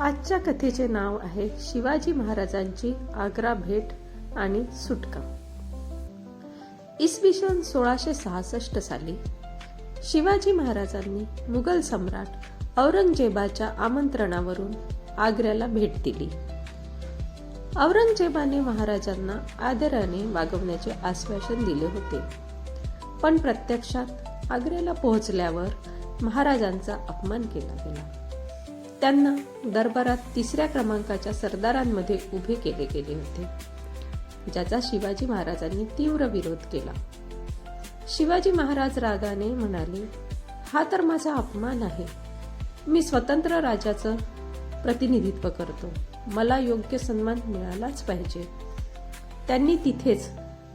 आजच्या कथेचे नाव आहे शिवाजी महाराजांची आग्रा भेट आणि सुटका. इसवी सन सोळाशे सहासष्ट साली शिवाजी महाराजांनी मुघल सम्राट औरंगजेबाच्या आमंत्रणावरून आग्र्याला भेट दिली. औरंगजेबाने महाराजांना आदराने वागवण्याचे आश्वासन दिले होते. पण प्रत्यक्षात आग्र्याला पोहोचल्यावर महाराजांचा अपमान केला गेला. त्यांना दरबारात तिसऱ्या क्रमांकाच्या सरदारांमध्ये उभे केले गेले होते ज्याचा शिवाजी महाराजांनी तीव्र विरोध केला. शिवाजी महाराज रागाने म्हणाले हा तर माझा अपमान आहे. मी स्वतंत्र राजाचं प्रतिनिधित्व करतो. मला योग्य सन्मान मिळालाच पाहिजे. त्यांनी तिथेच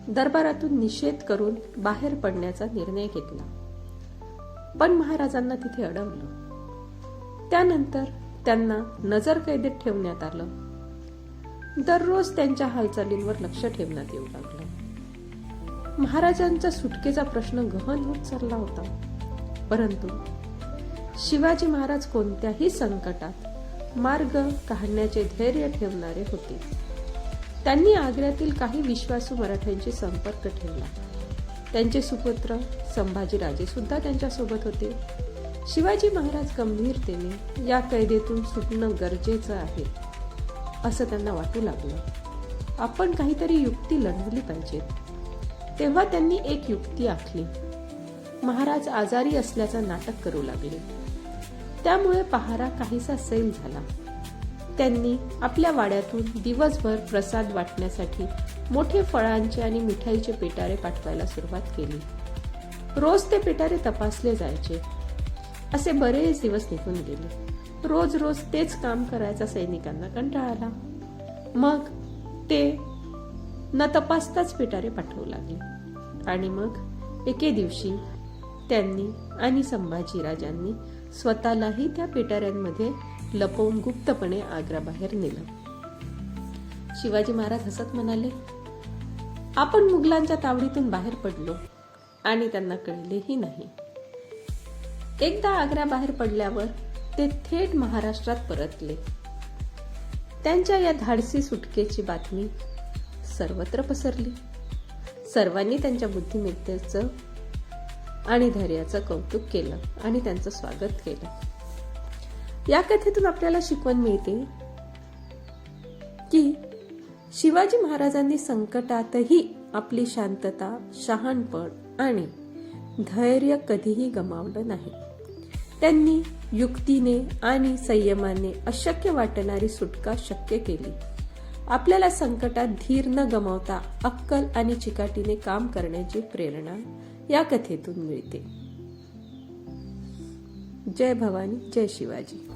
दरबारातून निषेध करून बाहेर पडण्याचा निर्णय घेतला. पण महाराजांना तिथे अडवलं. त्यानंतर त्यांना नजर कैदेत ठेवण्यात आलं. दररोज त्यांच्या हालचालींवर लक्ष ठेवण्यात येऊ लागलं. महाराजांचा सुटकेचा प्रश्न गहन होत चालला होता. परंतु शिवाजी महाराज कोणत्याही संकटात मार्ग काढण्याचे धैर्य ठेवणारे होते. त्यांनी आग्र्यातील काही विश्वासू मराठ्यांशी संपर्क ठेवला. त्यांचे सुपुत्र संभाजीराजे सुद्धा त्यांच्यासोबत होते. शिवाजी महाराज गंभीरतेने या कैदेतून सुटणं गरजेचं आहे असं त्यांना वाटू लागलं. आपण काहीतरी युक्ती लढवली पाहिजे तेव्हा त्यांनी एक युक्ती आखली. महाराज आजारी असल्याचं नाटक करू लागले. त्यामुळे पहारा काहीसा सैल झाला. त्यांनी आपल्या वाड्यातून दिवसभर प्रसाद वाटण्यासाठी मोठे फळांचे आणि मिठाईचे पेटारे पाठवायला सुरुवात केली. रोज ते पेटारे तपासले जायचे. असे बरेच दिवस निघून गेले. रोज रोज तेच काम करायचा सैनिकांना कंटाळा आला. मग ते न तपासताच पिटारे पाठवू लागले. आणि मग एके दिवशी त्यांनी आणि संभाजीराजांनी स्वतःलाही त्या पिटाऱ्यांमध्ये लपवून गुप्तपणे आग्राबाहेर नेलं. शिवाजी महाराज हसत म्हणाले आपण मुघलांच्या तावडीतून बाहेर पडलो आणि त्यांना कळलेही नाही. एकदा आग्र्याबाहेर पडल्यावर ते थेट महाराष्ट्रात परतले. त्यांच्या या धाडसी सुटकेची बातमी सर्वत्र पसरली. सर्वांनी त्यांच्या बुद्धिमत्तेचं आणि धैर्याचं कौतुक केलं आणि त्यांचं स्वागत केलं. या कथेतून आपल्याला शिकवण मिळते की शिवाजी महाराजांनी संकटातही आपली शांतता शहाणपण आणि धैर्य कधीही गमावलं नाही. त्यांनी युक्तीने आणि संयमाने अशक्य वाटणारी सुटका शक्य केली. आपल्याला संकटात धीर न गमावता अक्कल आणि चिकाटीने काम करण्याची प्रेरणा या कथेतून मिळते. जय भवानी जय शिवाजी.